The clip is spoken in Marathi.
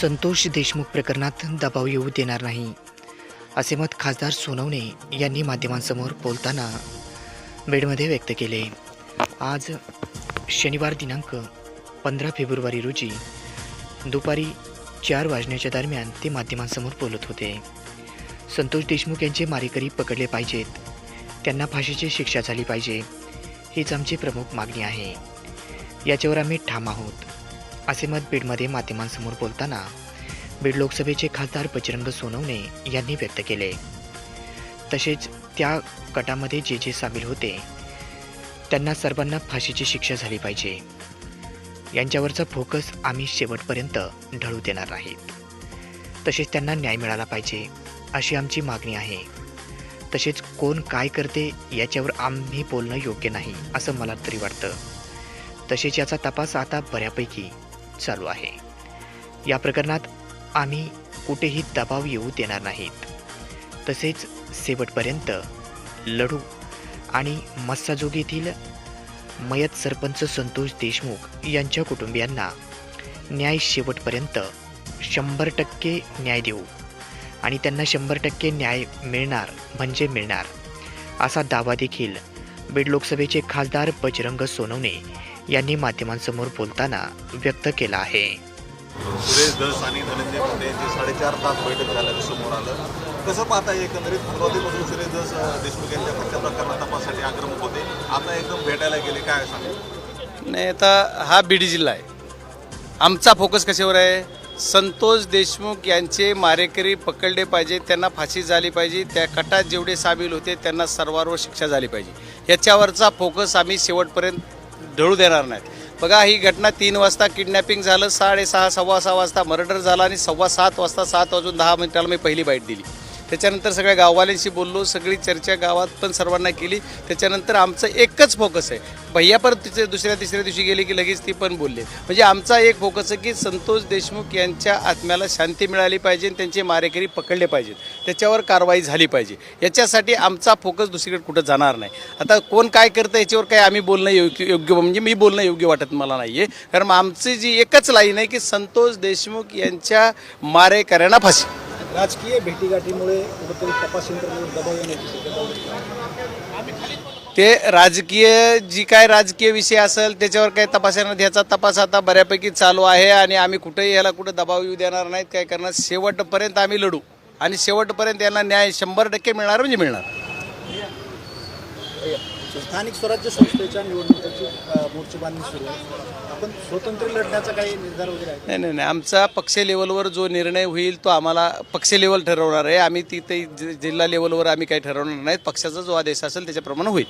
संतोष देशमुख प्रकरणात दबाव येऊ देणार नाही. असे मत खासदार सोनवणे यांनी माध्यमांसमोर बोलताना बेडमध्ये व्यक्त केले. आज शनिवार दिनांक पंधरा फेब्रुवारी रोजी दुपारी चार वाजण्याच्या दरम्यान ते माध्यमांसमोर बोलत होते. संतोष देशमुख यांचे मारेकरी पकडले पाहिजेत. त्यांना फाशीची शिक्षा झाली पाहिजे. हीच आमची प्रमुख मागणी आहे. याच्यावर आम्ही ठाम आहोत. असे मत बीडमध्ये माध्यमांसमोर बोलताना बीड लोकसभेचे खासदार बजरंग सोनवणे यांनी व्यक्त केले. तसेच त्या गटामध्ये जे जे सामील होते त्यांना सर्वांना फाशीची शिक्षा झाली पाहिजे. यांच्यावरचा फोकस आम्ही शेवटपर्यंत ढळू देणार नाहीत. तसेच त्यांना न्याय मिळाला पाहिजे अशी आमची मागणी आहे. तसेच कोण काय करते याच्यावर आम्ही बोलणं योग्य नाही असं मला तरी वाटतं. तसेच याचा तपास आता बऱ्यापैकी चालू आहे. या प्रकरणात आम्ही कुठेही दबाव येऊ देणार नाहीत. तसेच शेवटपर्यंत लढू आणि मस्साजोग येथील मयत सरपंच संतोष देशमुख यांच्या कुटुंबियांना न्याय शेवटपर्यंत शंभर टक्के न्याय देऊ आणि त्यांना शंभर टक्के न्याय मिळणार म्हणजे मिळणार असा दावा देखील बीड लोकसभेचे खासदार बजरंग सोनवणे यांनी माध्यमांसमोर बोलताना व्यक्त केला आहे. सुरेश धस आणि धनंजय मुंडे यांची साडेचार तास बैठक झाल्याचं समोर आलं. कसं पाहता एकंदरीत सुरुवातीपासून सुरेश धस अं, देशमुख यांच्या पुढच्या प्रकरणात तपासासाठी आक्रमक होते. आता एकदम भेटायला गेले काय सांगू? नाही आता हा बीड जिल्हा आहे. आमचा फोकस कशावर आहे? संतोष देशमुख यांचे मारेकरी पकडले पाहिजे त्यांना फाशी झाली पाहिजे त्या कटात जेवढे सामील होते त्यांना सर्वांवर शिक्षा झाली पाहिजे. याच्यावरचा फोकस आम्ही शेवटपर्यंत ढळू देणार नाहीत. बघा ही घटना तीन वाजता किडनॅपिंग झालं. साडेसहा सव्वा सहा वाजता मर्डर झाला आणि सव्वा सात वाजता सात वाजून दहा मिनिटाला मी पहिली बाईट दिली. त्याच्यानंतर सगळ्या गाववाल्यांशी बोललो सगळी चर्चा गावात पण सर्वांना केली. त्याच्यानंतर आमचं एकच फोकस आहे. भैया परत तिचे दुसऱ्या तिसऱ्या दिवशी गेले की लगेच ती पण बोलले. म्हणजे आमचा एक फोकस आहे की संतोष देशमुख यांच्या आत्म्याला शांती मिळाली पाहिजे आणि त्यांचे मारेकरी पकडले पाहिजेत त्याच्यावर कारवाई झाली पाहिजे. याच्यासाठी आमचा फोकस दुसरीकडे कुठं जाणार नाही. आता कोण काय करतं याच्यावर काय आम्ही बोलणं योग्य योग्य म्हणजे मी बोलणं योग्य वाटत मला नाही आहे कारण आमची जी एकच लाईन आहे की संतोष देशमुख यांच्या मारेकऱ्यांना फाशी. राजकीय भेटीगाठीमुळे कुठेतरी तपास यंत्रणेवर दबाव येण्याची शक्यता. ते राजकीय जी काय राजकीय विषय असेल त्याच्यावर काही तपासण्यात ह्याचा तपास आता बऱ्यापैकी चालू आहे आणि आम्ही कुठेही याला कुठं दबाव येऊ देणार नाहीत. काय करणार? शेवटपर्यंत आम्ही लढू. आणि शेवटपर्यंत यांना न्याय शंभर टक्के मिळणार म्हणजे मिळणार. स्थानिक स्वराज्य संस्थेच्या निवडणुकीची मोर्चेबांधणी सुरू आहे. आपण स्वतंत्र लढण्याचा काही निर्धार वगैरे आहे? नाही नाही नाही. आमचा पक्ष लेवलवर जो निर्णय होईल तो आम्हाला पक्ष लेवल ठरवणार आहे. आम्ही तिथे जि- जिल्हा लेवलवर आम्ही काही ठरवणार नाहीत पक्षाचा जो आदेश असेल त्याच्याप्रमाणे होईल.